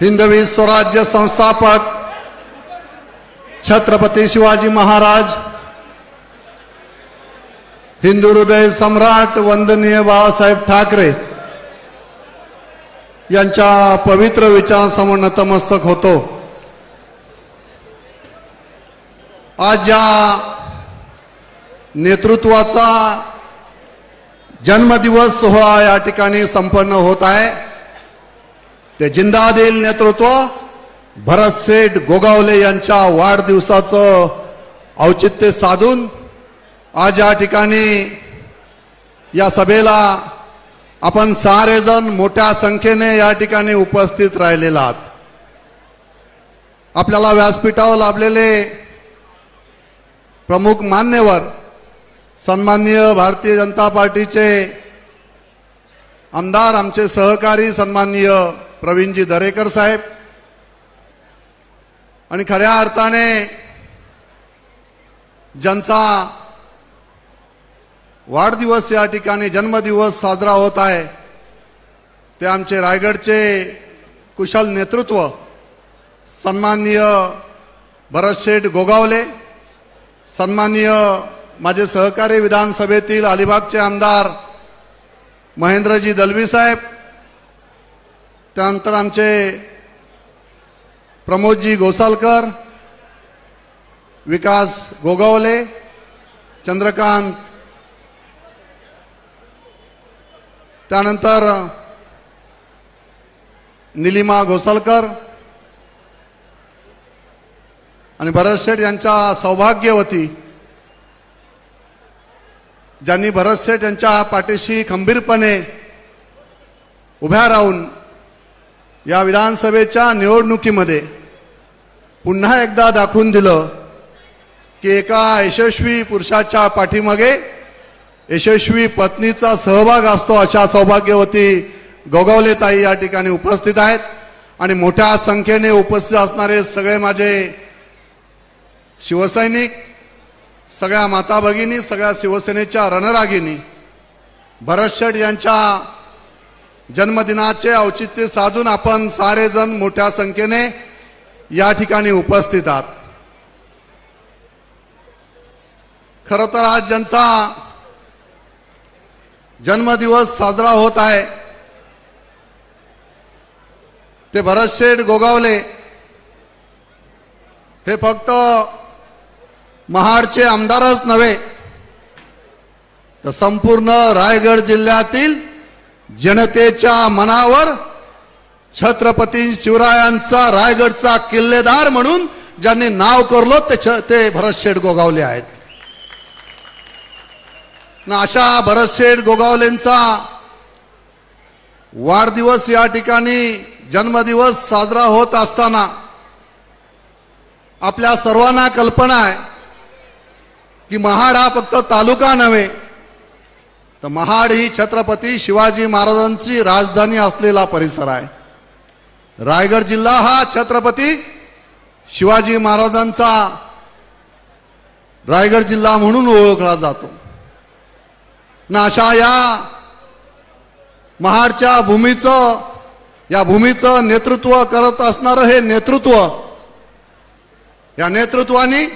हिंदवी स्वराज्य संस्थापक छत्रपती शिवाजी महाराज हिंदू हृदय सम्राट वंदनीय बाळासाहेब ठाकरे यांच्या पवित्र विचारांसमोर नतमस्तक होतो. आज या नेतृत्वाचा जन्मदिवस सोहळा या ठिकाणी संपन्न होत आहे. ते जिंदादिल नेतृत्व भरत सेठ गोगावले यांच्या वाढदिवसाचं औचित्य साधून आज या ठिकाणी या सभेला आपण सारेजण मोठ्या संख्येने या ठिकाणी उपस्थित राहिलेला आहात. आपल्याला व्यासपीठावर लाभलेले प्रमुख मान्यवर सन्माननीय भारतीय जनता पार्टीचे आमदार आमचे सहकारी सन्माननीय प्रवीणजी दरेकर साहेब. आणि खऱ्या अर्थाने ज्यांचा वाढदिवस या ठिकाणी जन्मदिवस साजरा होत आहे. ते आमचे रायगडचे कुशल नेतृत्व सन्माननीय भरतशेठ गोगावले सन्माननीय माझे सहकारी विधानसभेतील अलिबागचे आमदार महेंद्रजी दलवी साहेब त्यानंतर आमचे प्रमोदजी गोसालकर विकास गोगावले चंद्रकांत त्यानंतर निलिमा घोसालकर आणि भरत शेठ यांच्या सौभाग्यवती ज्यांनी भरत शेठ यांच्या पाठीशी खंबीरपणे उभ्या राहून या विधानसभेच्या निवडणुकीमध्ये पुन्हा एकदा दाखवून दिलं की एका यशस्वी पुरुषाच्या पाठीमागे यशस्वी पत्नीचा सहभाग असतो अशा सौभाग्यवती गोगावले ताई या ठिकाणी उपस्थित आहेत. आणि मोठ्या संख्येने उपस्थित असणारे सगळे माझे शिवसैनिक सगळ्या माता भगिनी सगळ्या शिवसेनेच्या रणरागिनी भरत शेठ यांच्या जन्मदिनाचे औचित्य साधून आपण सारेजण मोठ्या संख्येने या ठिकाणी उपस्थित आहात. खर तर आज ज्यांचा जन्मदिवस साजरा होत आहे ते भरतशेठ गोगावले हे फक्त महाडचे आमदारच नव्हे तर संपूर्ण रायगड जिल्ह्यातील जनतेच्या मनावर छत्रपती शिवरायांचा रायगडचा किल्लेदार म्हणून ज्यांनी नाव करलो ते छ ते भरतशेठ गोगावले आहेत. ना अशा भरतशेठ गोगावलेंचा वाढदिवस या ठिकाणी जन्मदिवस साजरा होत असताना आपल्या सर्वांना कल्पना आहे की महाड हा फक्त तालुका नव्हे तर महाड ही छत्रपती शिवाजी महाराजांची राजधानी असलेला परिसर आहे. रायगड जिल्हा हा छत्रपती शिवाजी महाराजांचा रायगड जिल्हा म्हणून ओळखला जातो. ना अशा या महाडच्या भूमीचं या भूमीचं नेतृत्व करत असणारं हे नेतृत्व या नेतृत्वाने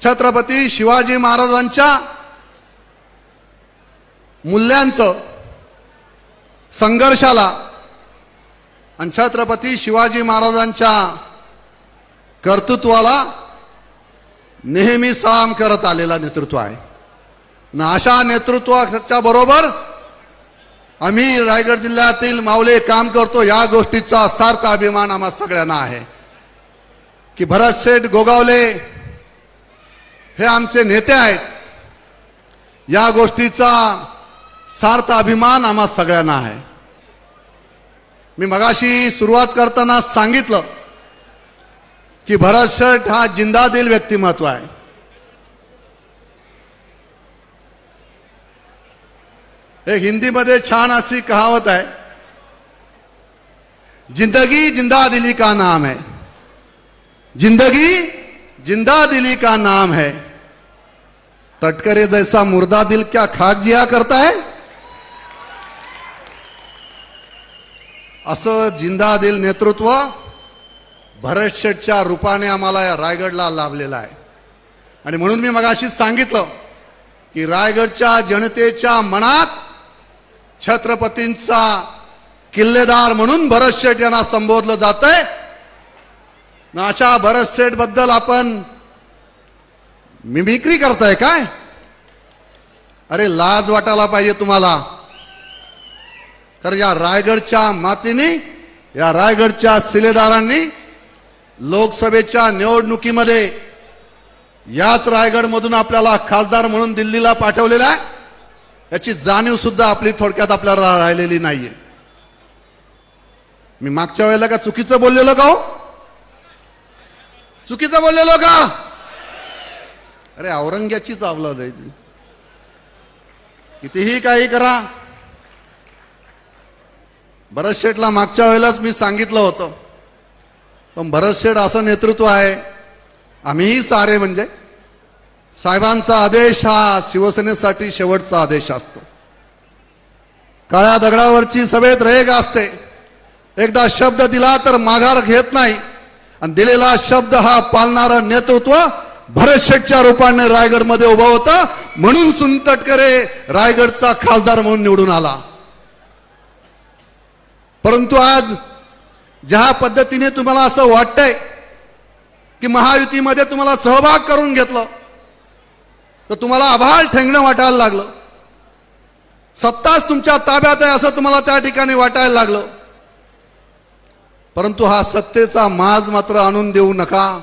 छत्रपती शिवाजी महाराजांच्या मूल्यांचं संघर्षाला आणि छत्रपती शिवाजी महाराजांच्या कर्तृत्वाला नेहमी साम करत आलेला नेतृत्व आहे. ना अशा नेतृत्वाच्या बरोबर आम्ही रायगड जिल्ह्यातील माऊले काम करतो. या गोष्टीचा सार्थ अभिमान आम्हा सगळ्यांना आहे. की भरत शेठ गोगावले हे आमचे नेते आहेत. या गोष्टीचा सार्थ अभिमान आम्हा सगळ्यांना आहे. मी मगाशी सुरुवात करताना सांगितलं की भरत शर्ट हा जिंदादिल व्यक्तिमत्व आहे. एक हिंदीमध्ये छान अशी कहावत आहे जिंदगी जिंदा दिली का नाम है? जिंदगी जिंदा दिली का नाम है? तटकरे जैसा मुर्दा दिल क्या खाक जिया करता है? असं जिंदादिल नेतृत्व भरत शेठच्या रूपाने आम्हाला या रायगडला लाभलेलं आहे. आणि म्हणून मी मगाशीच सांगितलं की रायगडच्या जनतेच्या मनात छत्रपतींचा किल्लेदार म्हणून भरत शेठ यांना संबोधलं जात आहे अशा भरत शेठबद्दल आपण मिमिक्री करताय काय? अरे लाज वाटायला पाहिजे तुम्हाला. तर या रायगडच्या मातीने या रायगडच्या शिलेदारांनी लोकसभेच्या निवडणुकीमध्ये याच रायगडमधून आपल्याला खासदार म्हणून दिल्लीला पाठवलेला आहे. याची जाणीव सुद्धा आपली थोडक्यात आपल्याला राहिलेली नाहीये. मी मागच्या वेळेला का चुकीचं बोललेलो का हो? चुकीचं बोललेलो का? अरे औरंग्याचीच चावला जायची कितीही काही करा भरत शेठला मागच्या वेळेलाच मी सांगितलं होतं. पण भरत शेठ असं नेतृत्व आहे. आम्हीही सारे म्हणजे साहेबांचा आदेश हा शिवसेनेसाठी शेवटचा आदेश असतो. काळ्या दगडावरची सभेत रेग असते. एकदा शब्द दिला तर माघार घेत नाही. आणि दिलेला शब्द हा पालणारं नेतृत्व भरत शेठच्या रूपाने रायगडमध्ये उभं होतं. म्हणून सुन तटकरे रायगडचा खासदार म्हणून निवडून आला. परंतु आज ज्या पद्धतीने तुम्हाला असं वाटतंय की महायुतीमध्ये तुम्हाला सहभाग करून घेतलं तर तुम्हाला आभाळ ठेंगणं वाटायला लागलं. सत्ताच तुमच्या ताब्यात आहे असं तुम्हाला त्या ठिकाणी वाटायला लागलं. परंतु हा सत्तेचा माज मात्र आणून देऊ नका.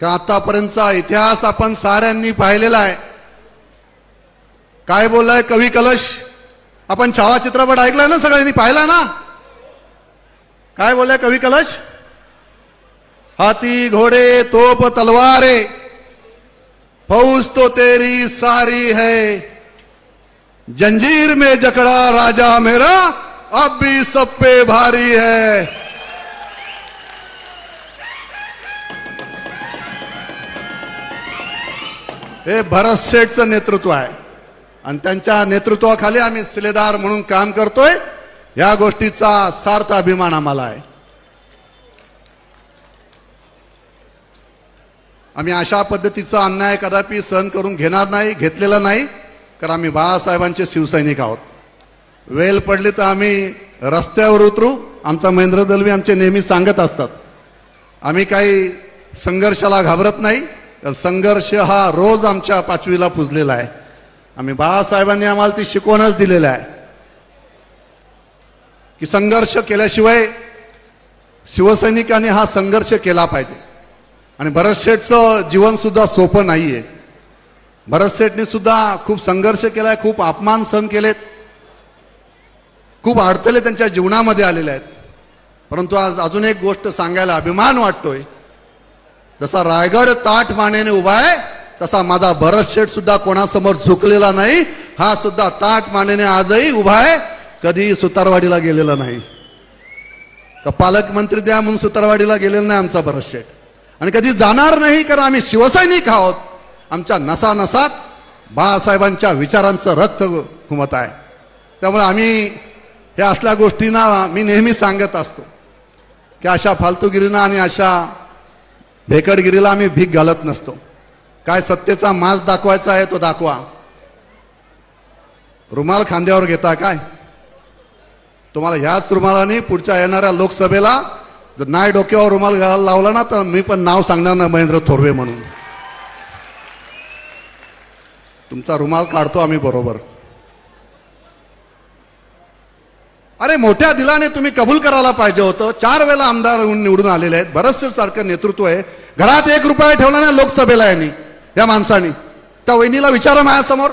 का आतापर्यंतचा इतिहास आपण साऱ्यांनी पाहिलेला आहे. काय बोललाय कवी कलश? आपण छावा चित्रपट ऐकला ना सगळ्यांनी पाहिला ना? काय बोलल्या कवी कलश? हाती घोड़े तोप तलवारे. फौज तो तेरी सारी है। जंजीर में जकड़ा राजा मेरा अब भी सब पे भारी है। हे भरत शेठचं नेतृत्व आहे. आणि त्यांच्या नेतृत्वाखाली आम्ही शिलेदार म्हणून काम करतोय. या गोष्टीचा सार्थ अभिमान आम्हाला आहे. आम्ही अशा पद्धतीचा अन्याय कदापि सहन करून घेणार नाही घेतलेला नाही कारण आम्ही बाळासाहेबांचे शिवसैनिक आहोत. वेल पडली तर आम्ही रस्त्यावर उतरू आमचा महेंद्र दलवी आमचे नेहमी सांगत असतात. आम्ही काही संघर्षाला घाबरत नाही कारण संघर्ष हा रोज आमच्या पाचवीला पुजलेला आहे. आम्ही बाळासाहेबांनी आम्हाला ती शिकवणच दिलेलं आहे. की संघर्ष केल्याशिवाय शिवसैनिकांनी हा संघर्ष केला पाहिजे. आणि भरत शेठचं सोपं नाही भरत भरतशेठने सुद्धा खूप संघर्ष केलाय खूप अपमान सहन केलेत. खूप अडथळे त्यांच्या जीवनामध्ये आलेले आहेत. परंतु आज अजून एक गोष्ट सांगायला अभिमान वाटतोय. जसा रायगड ताठ मानेने उभा आहे तसा माझा भरत शेठ सुद्धा कोणासमोर झुकलेला नाही हा सुद्धा ताट मानेने आजही उभा आहे कधी सुतारवाडीला गेलेला नाही. तर पालकमंत्री द्या म्हणून सुतारवाडीला गेलेला नाही आमचा भरत शेठ. आणि कधी जाणार नाही कारण आम्ही शिवसैनिक आहोत. आमच्या नसानसात बाळासाहेबांच्या विचारांचं रक्त घुमत आहे. त्यामुळे आम्ही हे असल्या गोष्टींना मी नेहमी सांगत असतो. की अशा फालतूगिरीना आणि अशा भेकडगिरीला आम्ही भीक घालत नसतो. काय सत्तेचा मास दाखवायचा आहे तो दाखवा. रुमाल खांद्यावर घेता काय? तुम्हाला ह्याच रुमालाने पुढच्या येणाऱ्या लोकसभेला जर नाही डोक्यावर रुमाल घालायला लावला ना तर मी पण नाव सांगणार ना महेंद्र थोरवे म्हणून. तुमचा रुमाल काढतो आम्ही बरोबर. अरे मोठ्या दिलाने तुम्ही कबूल करायला पाहिजे होतं. चार वेळा आमदार होऊन निवडून आलेले आहेत. बरंचसं सारखं नेतृत्व आहे. घरात एक रुपया ठेवला ना लोकसभेला यांनी. या माणसाने. त्या वहिनीला विचारा माझ्यासमोर.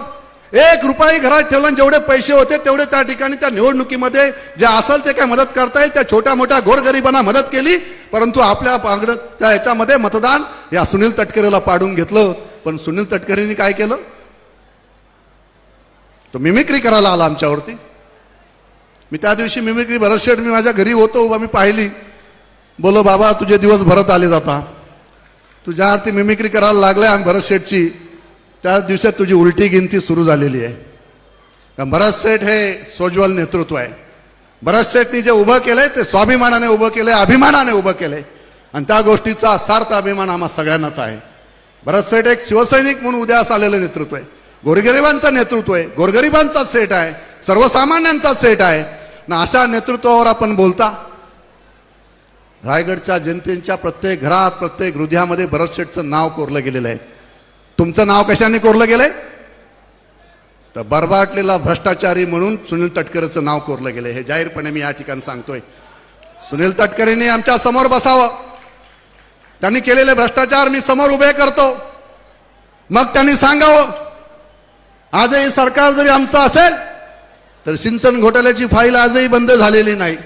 एक रुपयाही घरात ठेवला जेवढे पैसे होते तेवढे त्या ठिकाणी त्या निवडणुकीमध्ये जे असेल ते काय मदत करता येईल त्या छोट्या मोठ्या गोरगरिबांना मदत केली. परंतु आपल्या त्या याच्यामध्ये मतदान या सुनील तटकरेला पाडून घेतलं. पण सुनील तटकरेंनी काय केलं? तो मिमिक्री करायला आला आमच्यावरती. मी त्या दिवशी मिमिक्री भरत मी माझ्या घरी होतो उभा मी पाहिली. बोलो बाबा तुझे दिवस भरत आले जाता. तुझ्या आरती मिमिक्री करायला लागलाय आम्ही भरत शेठची. त्याच दिवसात तुझी उलटी गिनती सुरू झालेली आहे. भरत शेठ हे सोज्वल नेतृत्व आहे. भरत शेठनी जे उभं केलंय ते स्वाभिमानाने उभं केलंय अभिमानाने उभं केलंय. आणि त्या गोष्टीचा सार्थ अभिमान आम्हा सगळ्यांनाच आहे. भरत शेठ एक शिवसैनिक म्हणून उद्यास आलेलं नेतृत्व आहे. गोरगरिबांचं नेतृत्व आहे. गोरगरिबांचा सेट आहे. सर्वसामान्यांचा सेट आहे. ना अशा नेतृत्वावर आपण बोलता रायगडच्या जनतेच्या प्रत्येक घरात प्रत्येक हृदयामध्ये भरत शेठचं नाव कोरलं गेलेलं आहे. तुमचं नाव कशाने कोरलं गेलंय? तर बरबाटलेला भ्रष्टाचारी म्हणून सुनील तटकरेचं नाव कोरलं गेलं हे जाहीरपणे मी या ठिकाणी सांगतोय. सुनील तटकरेने आमच्यासमोर बसावं. त्यांनी केलेले भ्रष्टाचार मी समोर उभे करतो. मग त्यांनी सांगावं आजही सरकार जरी आमचं असेल तर सिंचन घोटाळ्याची फाईल आजही बंद झालेली नाही.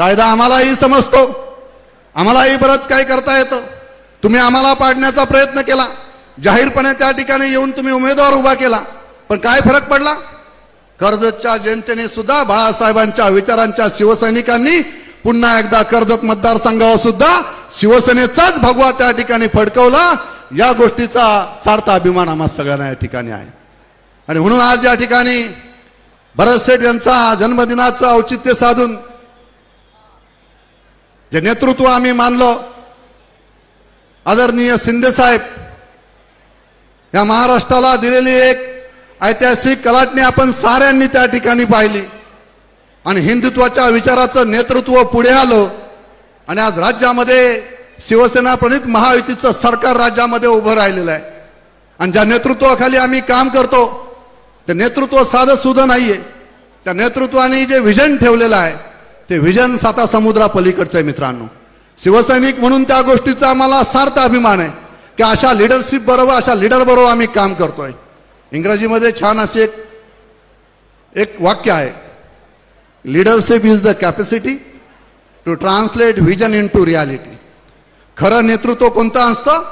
कायदा आम्हालाही समजतो. आम्हालाही बरंच काही करता येतं. तुम्ही आम्हाला पाडण्याचा प्रयत्न केला. जाहीरपणे त्या ठिकाणी येऊन तुम्ही उमेदवार उभा केला. पण काय फरक पडला? कर्जतच्या जनतेने सुद्धा बाळासाहेबांच्या विचारांच्या शिवसैनिकांनी पुन्हा एकदा कर्जत मतदारसंघावर सुद्धा शिवसेनेचाच भगवा त्या ठिकाणी फडकवला. या गोष्टीचा सार्थ अभिमान आम्हा सगळ्यांना या ठिकाणी आहे. आणि म्हणून आज या ठिकाणी भरत शेठ यांचा जन्मदिनाचं औचित्य साधून जे नेतृत्व आम्ही मानलं आदरणीय शिंदेसाहेब या महाराष्ट्राला दिलेली एक ऐतिहासिक कलाटणी आपण साऱ्यांनी त्या ठिकाणी पाहिली. आणि हिंदुत्वाच्या विचाराचं नेतृत्व पुढे आलं आणि आज राज्यामध्ये शिवसेना प्रणित महायुतीचं सरकार राज्यामध्ये उभं राहिलेलं आहे. आणि ज्या नेतृत्वाखाली आम्ही काम करतो ते नेतृत्व साधं सुद्धा नाही आहे त्या नेतृत्वाने जे विजन ठेवलेलं आहे ते विजन साता समुद्रापलीकडचं आहे मित्रांनो. शिवसैनिक म्हणून त्या गोष्टीचा आम्हाला सार्थ अभिमान आहे की अशा लिडरशिप बरोबर अशा लिडर बरोबर आम्ही काम करतोय. इंग्रजीमध्ये छान असे एक एक वाक्य आहे. Leadership is the capacity to translate vision into reality खरं नेतृत्व कोणतं असतं?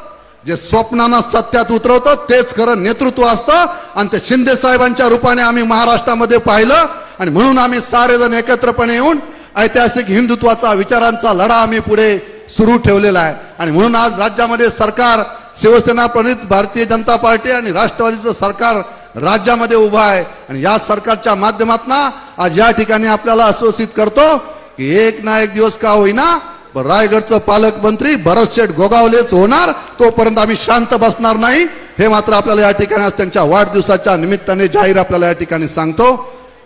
जे स्वप्नांना सत्यात उतरवतं तेच खरं नेतृत्व असतं. आणि ते शिंदे साहेबांच्या रूपाने आम्ही महाराष्ट्रामध्ये पाहिलं. आणि म्हणून आम्ही सारेजण एकत्रपणे येऊन ऐतिहासिक हिंदुत्वाचा विचारांचा लढा आम्ही पुढे सुरू ठेवलेला आहे. आणि म्हणून आज राज्यामध्ये सरकार शिवसेना प्रणित भारतीय जनता पार्टी आणि राष्ट्रवादीचं सरकार राज्यामध्ये उभं आहे. आणि या सरकारच्या माध्यमातून आज या ठिकाणी आपल्याला आश्वासित करतो की एक ना एक दिवस का होईना रायगडचं पालकमंत्री भरत शेठ गोगावलेच होणार तोपर्यंत आम्ही शांत बसणार नाही. हे मात्र आपल्याला या ठिकाणी आज त्यांच्या वाढदिवसाच्या निमित्ताने जाहीर आपल्याला या ठिकाणी सांगतो.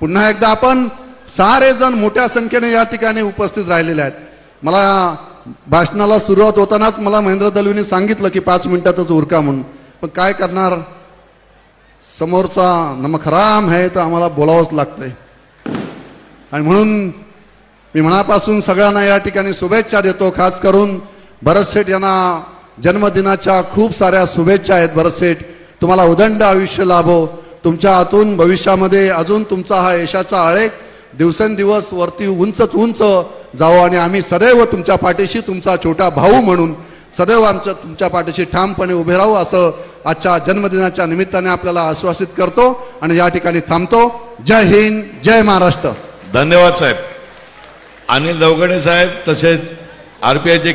पुन्हा एकदा आपण सारे जण मोठ्या संख्येने या ठिकाणी उपस्थित राहिलेले आहेत. मला भाषणाला सुरुवात होतानाच मला महेंद्र दलवीने सांगितलं की पाच मिनिटातच उरका म्हणून. पण काय करणार? समोरचा नमखराम आहे तर आम्हाला बोलावंच लागतंय. आणि म्हणून मी मनापासून सगळ्यांना या ठिकाणी शुभेच्छा देतो. खास करून भरत शेठ यांना जन्मदिनाच्या खूप साऱ्या शुभेच्छा आहेत. भरत शेठ तुम्हाला उदंड आयुष्य लाभो. तुमच्या हातून भविष्यामध्ये अजून तुमचा हा यशाचा आळेख दिवसेंदिवस वरती उंचच उंच जावं आणि आम्ही सदैव तुमच्या पाठीशी तुमचा छोटा भाऊ म्हणून सदैव आमच्या तुमच्या पाठीशी ठामपणे उभे राहू असं आजच्या जन्मदिनाच्या निमित्ताने आपल्याला आश्वासित करतो आणि या ठिकाणी थांबतो. जय हिंद जय महाराष्ट्र. धन्यवाद साहेब. अनिल दवगडे साहेब तसेच आरपीआयचे